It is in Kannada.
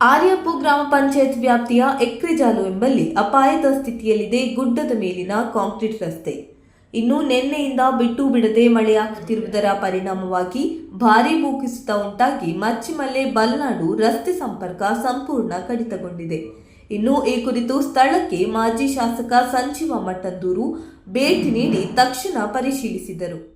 ಆರ್ಯಪ್ಪು ಗ್ರಾಮ ಪಂಚಾಯತ್ ವ್ಯಾಪ್ತಿಯ ಎಕ್ರೆಜಾಲು ಎಂಬಲ್ಲಿ ಅಪಾಯದ ಸ್ಥಿತಿಯಲ್ಲಿದೆ ಗುಡ್ಡದ ಮೇಲಿನ ಕಾಂಕ್ರೀಟ್ ರಸ್ತೆ. ಇನ್ನು ನಿನ್ನೆಯಿಂದ ಬಿಟ್ಟು ಬಿಡದೆ ಮಳೆಯಾಗುತ್ತಿರುವುದರ ಪರಿಣಾಮವಾಗಿ ಭಾರೀ ಭೂಕುಸಿತ ಉಂಟಾಗಿ ಮಚ್ಚಿಮಲೆ, ಬಲ್ನಾಡು ರಸ್ತೆ ಸಂಪರ್ಕ ಸಂಪೂರ್ಣ ಕಡಿತಗೊಂಡಿದೆ. ಇನ್ನು ಈ ಕುರಿತು ಸ್ಥಳಕ್ಕೆ ಮಾಜಿ ಶಾಸಕ ಸಂಜೀವ ಮಟ್ಟಂದೂರು ಭೇಟಿ ನೀಡಿ ತಕ್ಷಣ ಪರಿಶೀಲಿಸಿದರು.